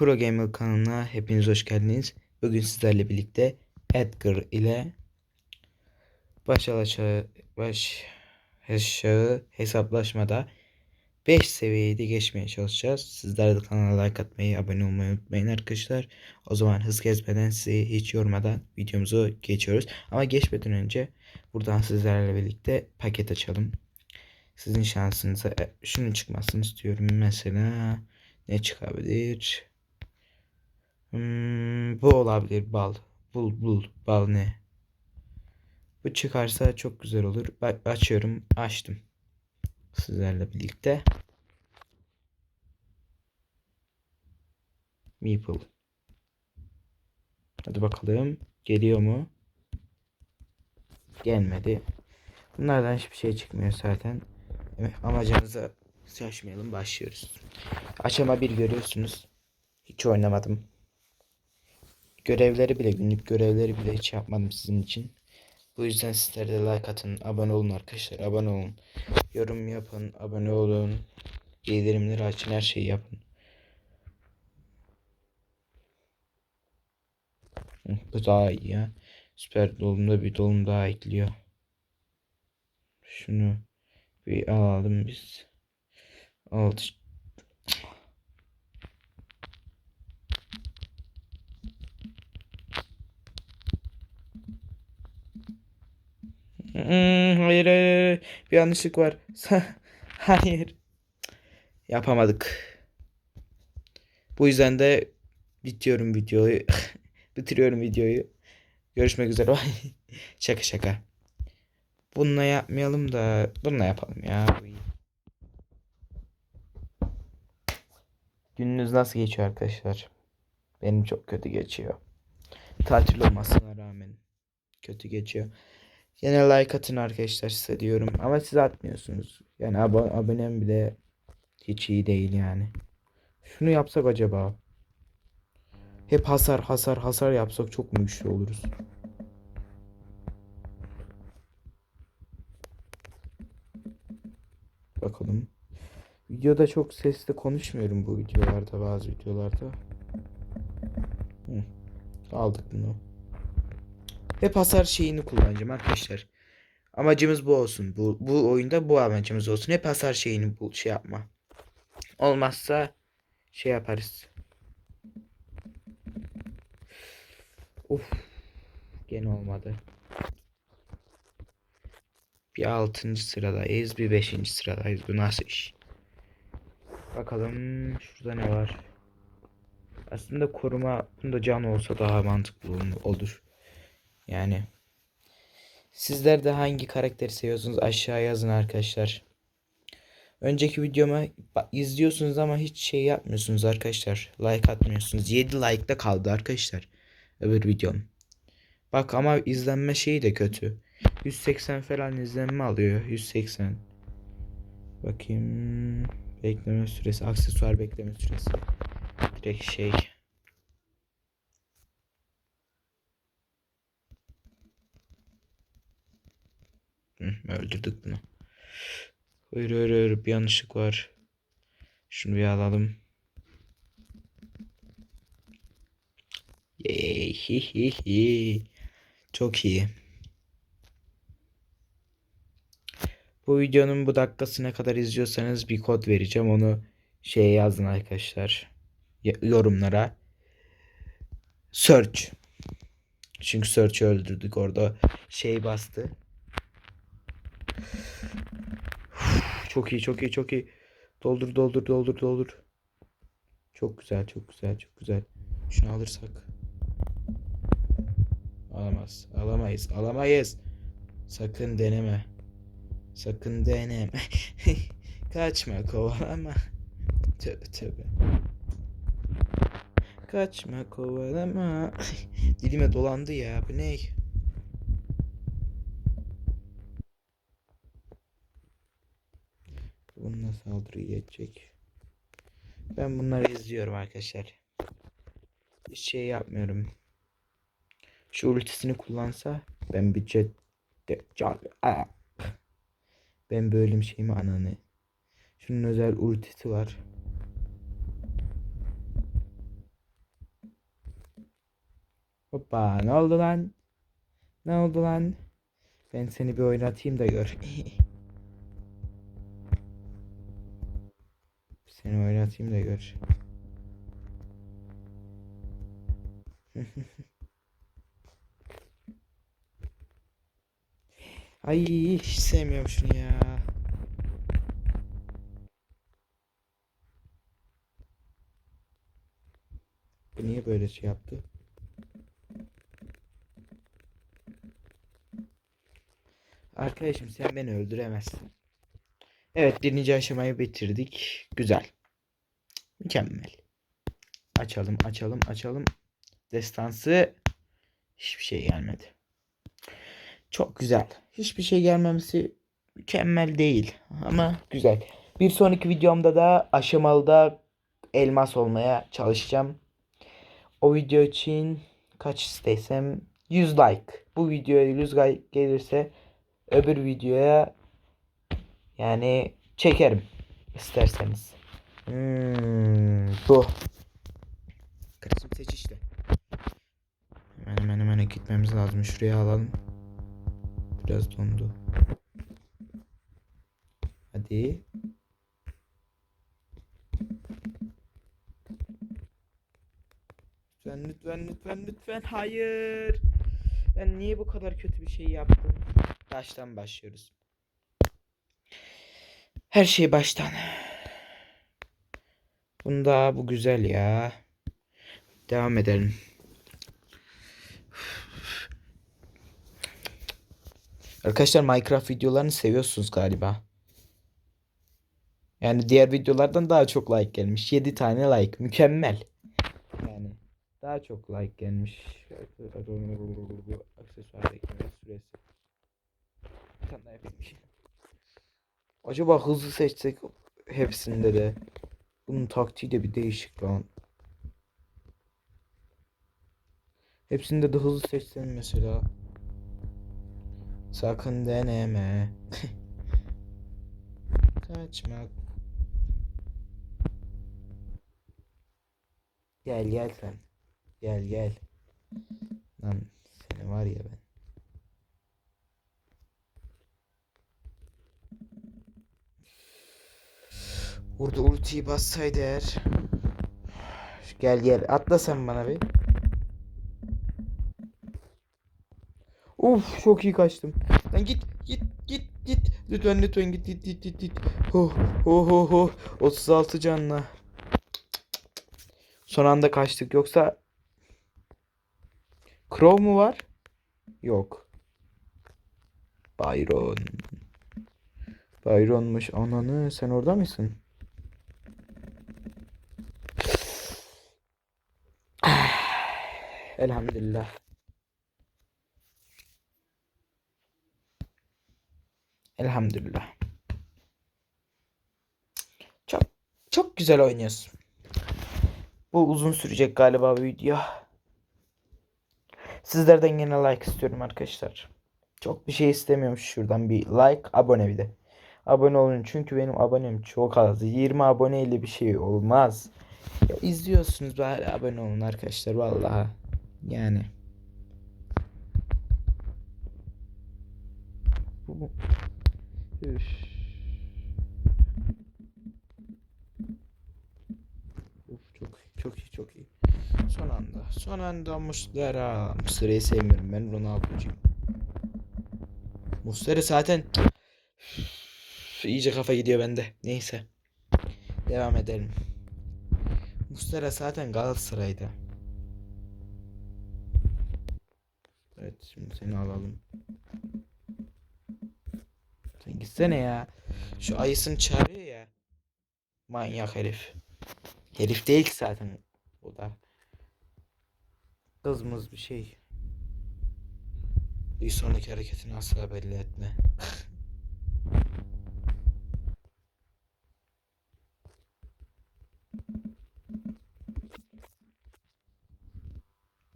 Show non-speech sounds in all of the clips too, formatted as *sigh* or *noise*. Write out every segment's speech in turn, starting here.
Pro Gamer kanalına hepiniz hoş geldiniz. Bugün sizlerle birlikte Edgar ile baş aşağı baş aşağı hesaplaşmada 5 seviyeyi de geçmeye çalışacağız. Sizler de kanala like atmayı, abone olmayı unutmayın arkadaşlar. O zaman hız kesmeden sizi hiç yormadan videomuzu geçiyoruz. Ama geçmeden önce buradan sizlerle birlikte paket açalım. Sizin şansınıza e, şunun çıkmasını istiyorum. Mesela ne çıkabilir? Hmm, bu olabilir bal. Bul bul bal ne? Bu çıkarsa çok güzel olur. Bak açıyorum. Açtım. Sizlerle birlikte. Meeple. Hadi bakalım. Geliyor mu? Gelmedi. Bunlardan hiçbir şey çıkmıyor zaten. Amacımıza şaşmayalım. Başlıyoruz. Aşama bir görüyorsunuz. Hiç oynamadım. Görevleri bile günlük görevleri bile hiç yapmadım sizin için. Bu yüzden sizler de like atın, abone olun arkadaşlar, abone olun. Yorum yapın, abone olun. Bildirimleri açın, her şeyi yapın. Bu daha iyi ya. Süper dolumda bir dolum daha ekliyor. Şunu bir alalım biz. Alt Hmm, hayır, hayır hayır bir yanlışlık var. *laughs* hayır. Yapamadık. Bu yüzden de bitiyorum videoyu. *laughs* Bitiriyorum videoyu. Görüşmek üzere. *laughs* şaka şaka. Bununla yapmayalım da bununla yapalım ya. Bu iyi. Gününüz nasıl geçiyor arkadaşlar? Benim çok kötü geçiyor. Tatil olmasına rağmen kötü geçiyor. Yine like atın arkadaşlar size diyorum. Ama siz atmıyorsunuz. Yani abo abonem bile hiç iyi değil yani. Şunu yapsak acaba? Hep hasar hasar hasar yapsak çok mu güçlü oluruz? Bakalım. Videoda çok sesli konuşmuyorum bu videolarda bazı videolarda. Hı. Aldık bunu. Hep hasar şeyini kullanacağım arkadaşlar. Amacımız bu olsun. Bu, bu oyunda bu amacımız olsun. Hep hasar şeyini bu şey yapma. Olmazsa şey yaparız. Of. Gene olmadı. Bir altıncı sıradayız. Bir beşinci sıradayız. Bu nasıl iş? Bakalım şurada ne var? Aslında koruma bunda can olsa daha mantıklı olur. Yani sizler de hangi karakteri seviyorsunuz aşağı yazın arkadaşlar. Önceki videomu izliyorsunuz ama hiç şey yapmıyorsunuz arkadaşlar. Like atmıyorsunuz. 7 like'da kaldı arkadaşlar. Öbür videom. Bak ama izlenme şeyi de kötü. 180 falan izlenme alıyor. 180. Bakayım. Bekleme süresi. Aksesuar bekleme süresi. Direkt şey. Hı, öldürdük bunu. Hayır hayır hayır bir yanlışlık var. Şunu bir alalım. Yey, hi, hi, hi. Çok iyi. Bu videonun bu dakikasına kadar izliyorsanız bir kod vereceğim. Onu şeye yazın arkadaşlar. Yorumlara. Search. Çünkü search'ı öldürdük orada. Şey bastı. Çok iyi çok iyi çok iyi. Doldur doldur doldur doldur. Çok güzel çok güzel çok güzel. Şunu alırsak. Alamaz. Alamayız. Alamayız. Sakın deneme. Sakın deneme. *laughs* Kaçma kovalama. Tövbe tövbe. Kaçma kovalama. *laughs* Dilime dolandı ya. Bu ne? Bununla saldırı geçecek. Ben bunları izliyorum arkadaşlar. Hiç şey yapmıyorum. Şu ultisini kullansa ben bir can Aa. Ben bölüm şeyimi ananı. Şunun özel ultisi var. Hoppa ne oldu lan? Ne oldu lan? Ben seni bir oynatayım da gör. *laughs* seni oynatayım da gör. *laughs* Ay hiç sevmiyorum şunu ya. Bu niye böyle şey yaptı? Arkadaşım sen beni öldüremezsin. Evet birinci aşamayı bitirdik. Güzel. Mükemmel. Açalım açalım açalım. Destansı hiçbir şey gelmedi. Çok güzel. Hiçbir şey gelmemesi mükemmel değil ama güzel. Bir sonraki videomda da aşamalıda elmas olmaya çalışacağım. O video için kaç isteysem 100 like. Bu videoya 100 like gelirse öbür videoya yani çekerim isterseniz. Hmm, bu. Kısım seç işte. Hemen hemen hemen gitmemiz lazım. Şuraya alalım. Biraz dondu. Hadi. Lütfen lütfen lütfen lütfen hayır. Ben niye bu kadar kötü bir şey yaptım? Baştan başlıyoruz. Her şey baştan. Bunda bu güzel ya. Devam edelim. Arkadaşlar Minecraft videolarını seviyorsunuz galiba. Yani diğer videolardan daha çok like gelmiş. 7 tane like. Mükemmel. Yani daha çok like gelmiş. Aksesuar ekleme süresi. Acaba hızlı seçsek hepsinde de. Bunun taktiği de bir değişik lan. Hepsinde de hızlı seçsem mesela. Sakın deneme. *laughs* Kaçmak. Gel gel sen. Gel gel. Lan seni var ya ben. Burada ultiyi bassaydı eğer. Gel gel atla sen bana bir. Uf çok iyi kaçtım. Lan git git git git. Lütfen lütfen git git git git git. Oh oh oh oh. 36 canla. Son anda kaçtık yoksa Crow mu var? Yok. Byron. Byron'muş ananı sen orada mısın? *sighs* Elhamdülillah. Elhamdülillah. Çok çok güzel oynuyorsun. Bu uzun sürecek galiba bu video. Sizlerden yine like istiyorum arkadaşlar. Çok bir şey istemiyorum şuradan bir like, abone bir de. Abone olun çünkü benim abonem çok az. 20 aboneyle bir şey olmaz. Ya izliyorsunuz bari abone olun arkadaşlar vallahi. Yani. Üf. Uf, çok çok iyi çok iyi. Son anda. Son anda Muslera. Muslera'yı sevmiyorum ben Ronaldo'cuyum. Muslera zaten Üf, iyice kafa gidiyor bende. Neyse. Devam edelim. Muslera zaten Galatasaray'da. Evet şimdi seni alalım. Sen gitsene ya. Şu ayısını çağırıyor ya. Manyak herif. Herif değil ki zaten. O da. Kızmız bir şey. Bir sonraki hareketini asla belli etme.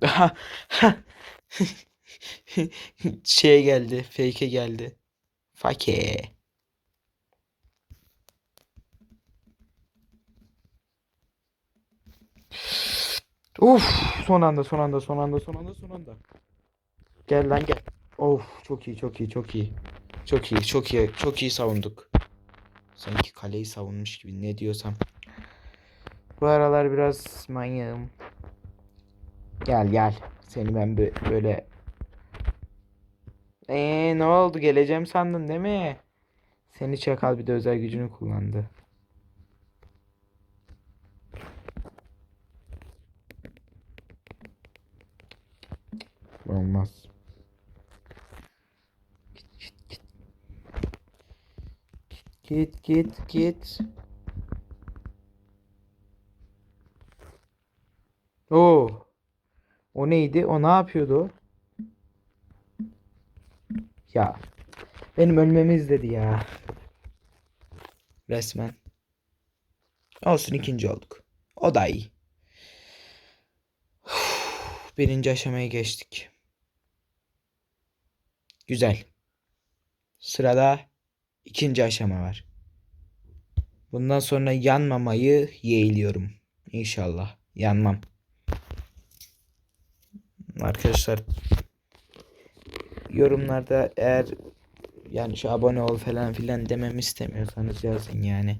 *laughs* Şeye geldi. Fake'e geldi. Fake. Uf son anda son anda son anda son anda son anda. Gel lan gel. Of çok iyi çok iyi çok iyi. Çok iyi çok iyi çok iyi savunduk. Sanki kaleyi savunmuş gibi ne diyorsam. Bu aralar biraz manyağım. Gel gel. Seni ben bö- böyle... Eee ne oldu geleceğim sandın değil mi? Seni çakal bir de özel gücünü kullandı. Olmaz. Git git git. Git git git. Oo. O neydi? O ne yapıyordu? Ya. Benim ölmemi izledi ya. Resmen. Olsun ikinci olduk. O da iyi. Birinci aşamaya geçtik. Güzel. Sırada ikinci aşama var. Bundan sonra yanmamayı yeğliyorum. İnşallah. Yanmam. Arkadaşlar yorumlarda eğer yani şu abone ol falan filan dememi istemiyorsanız yazın yani.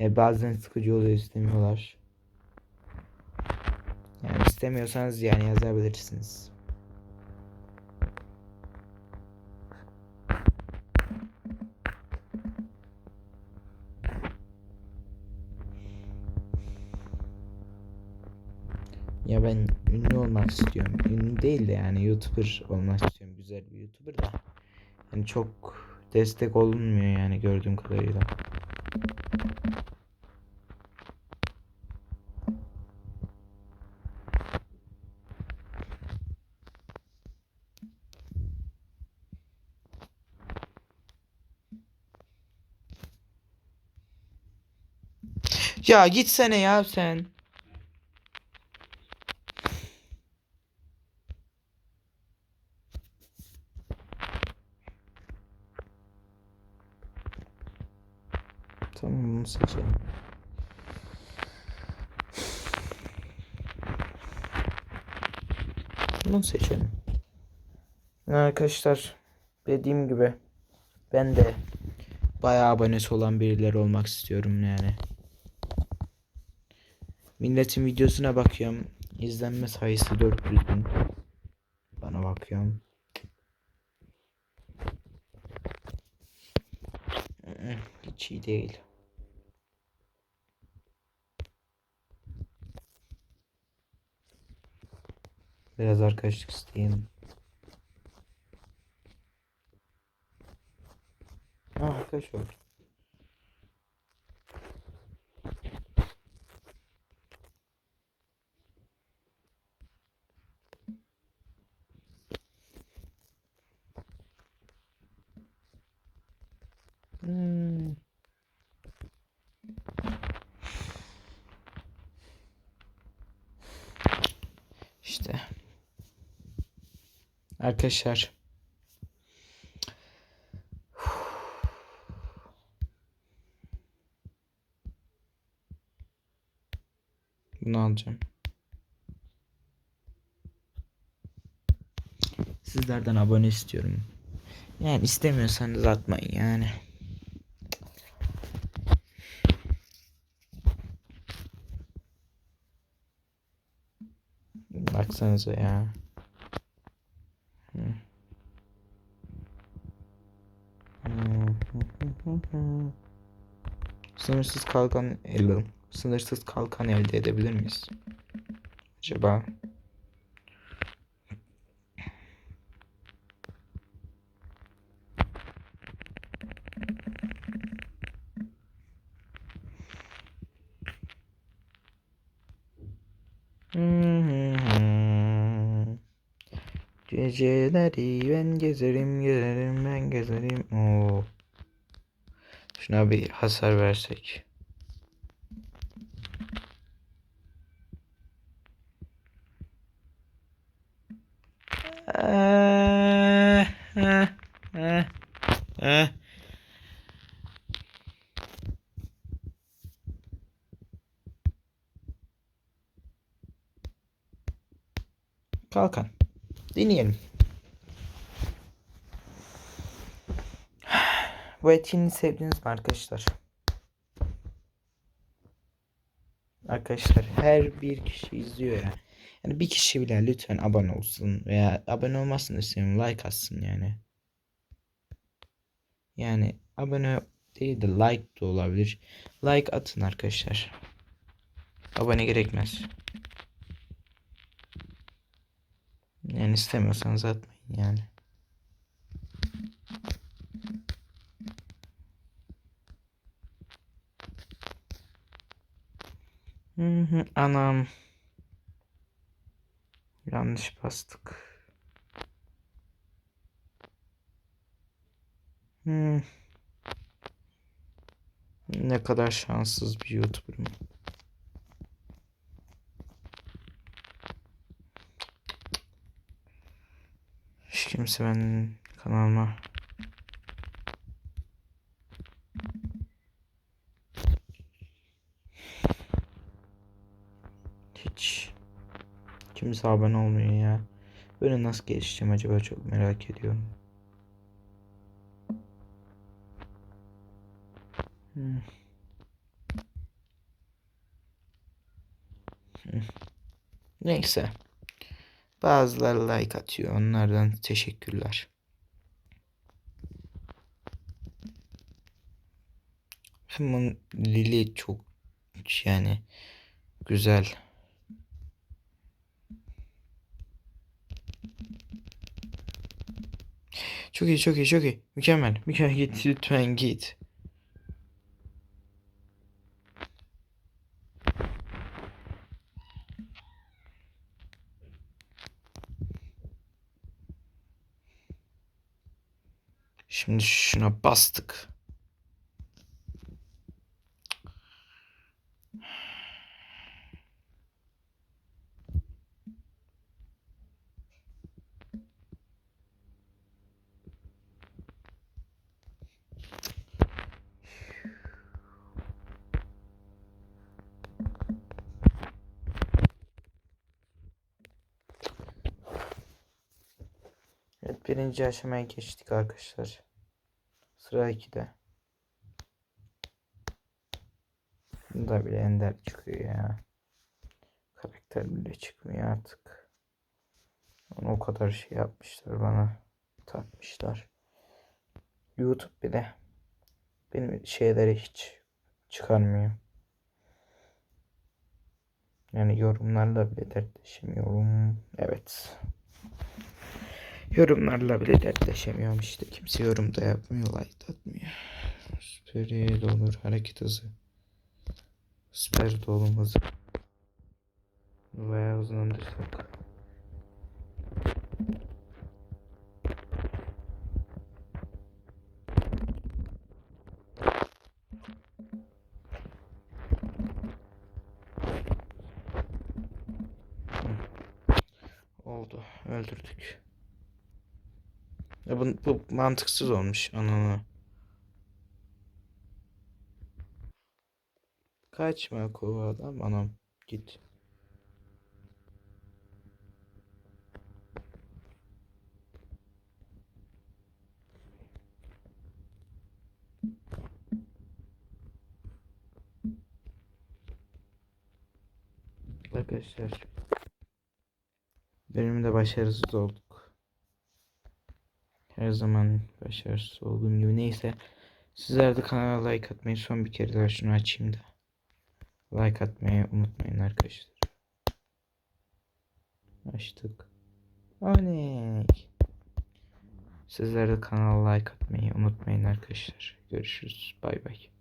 E, bazen sıkıcı oluyor istemiyorlar. Yani istemiyorsanız yani yazabilirsiniz. Ya ben ünlü olmak istiyorum. Ünlü değil de yani YouTuber olmak istiyorum. Güzel bir YouTuber da. Yani çok destek olunmuyor yani gördüğüm kadarıyla. Ya gitsene ya sen. Tamam bunu seçelim. Bunu seçelim. Arkadaşlar dediğim gibi ben de bayağı abonesi olan birileri olmak istiyorum yani. Milletin videosuna bakıyorum. İzlenme sayısı 400 bin. Bana bakıyorum. Hiç iyi değil. Biraz arkadaşlık isteyeyim. Ha, arkadaş var. Hmm. İşte. Arkadaşlar. Bunu alacağım. Sizlerden abone istiyorum. Yani istemiyorsanız atmayın yani. Baksanıza ya. Hı. Sınırsız kalkan elde, sınırsız kalkan elde edebilir miyiz? Acaba? Geceleri ben gezerim gezerim ben gezerim. Oo. Şuna bir hasar versek. Kalkan. Deneyelim. Bu etkinliği sevdiniz mi arkadaşlar? Arkadaşlar her bir kişi izliyor ya. Yani bir kişi bile lütfen abone olsun veya abone olmasın istemiyorum like atsın yani. Yani abone değil de like de olabilir. Like atın arkadaşlar. Abone gerekmez. Yani istemiyorsanız atmayın yani. Anam. Yanlış bastık. Hmm. Ne kadar şanssız bir YouTuber'ım. Hiç kimse benim kanalıma hiç kimse abone olmuyor ya. Böyle nasıl gelişeceğim acaba çok merak ediyorum. Hmm. Hmm. Neyse. Bazıları like atıyor. Onlardan teşekkürler. Hemen Lili çok yani güzel. Çok iyi, çok iyi, çok iyi. Mükemmel. Mükemmel git lütfen git. Şimdi şuna bastık. Birinci aşamaya geçtik arkadaşlar. Sıra 2'de. Bunda bile ender çıkıyor ya. Karakter bile çıkmıyor artık. Onu o kadar şey yapmışlar bana. Takmışlar. YouTube bile benim şeyleri hiç çıkarmıyor. Yani yorumlarla bile dertleşemiyorum. Evet. Yorumlarla bile dertleşemiyorum işte. Kimse yorum da yapmıyor, like da atmıyor. Süperi de olur, hareket hızı. Süper dolum hızı. Bayağı hızlandırsak. Oldu. Öldürdük. Ya bu, bu mantıksız olmuş ananı. Kaçma kova adam anam git. Arkadaşlar benim de başarısız olduk. Her zaman başarısız olduğum gibi neyse. Sizler de kanala like atmayı son bir kere daha şunu açayım da. Like atmayı unutmayın arkadaşlar. Açtık. Örnek. Sizler de kanala like atmayı unutmayın arkadaşlar. Görüşürüz. Bay bay.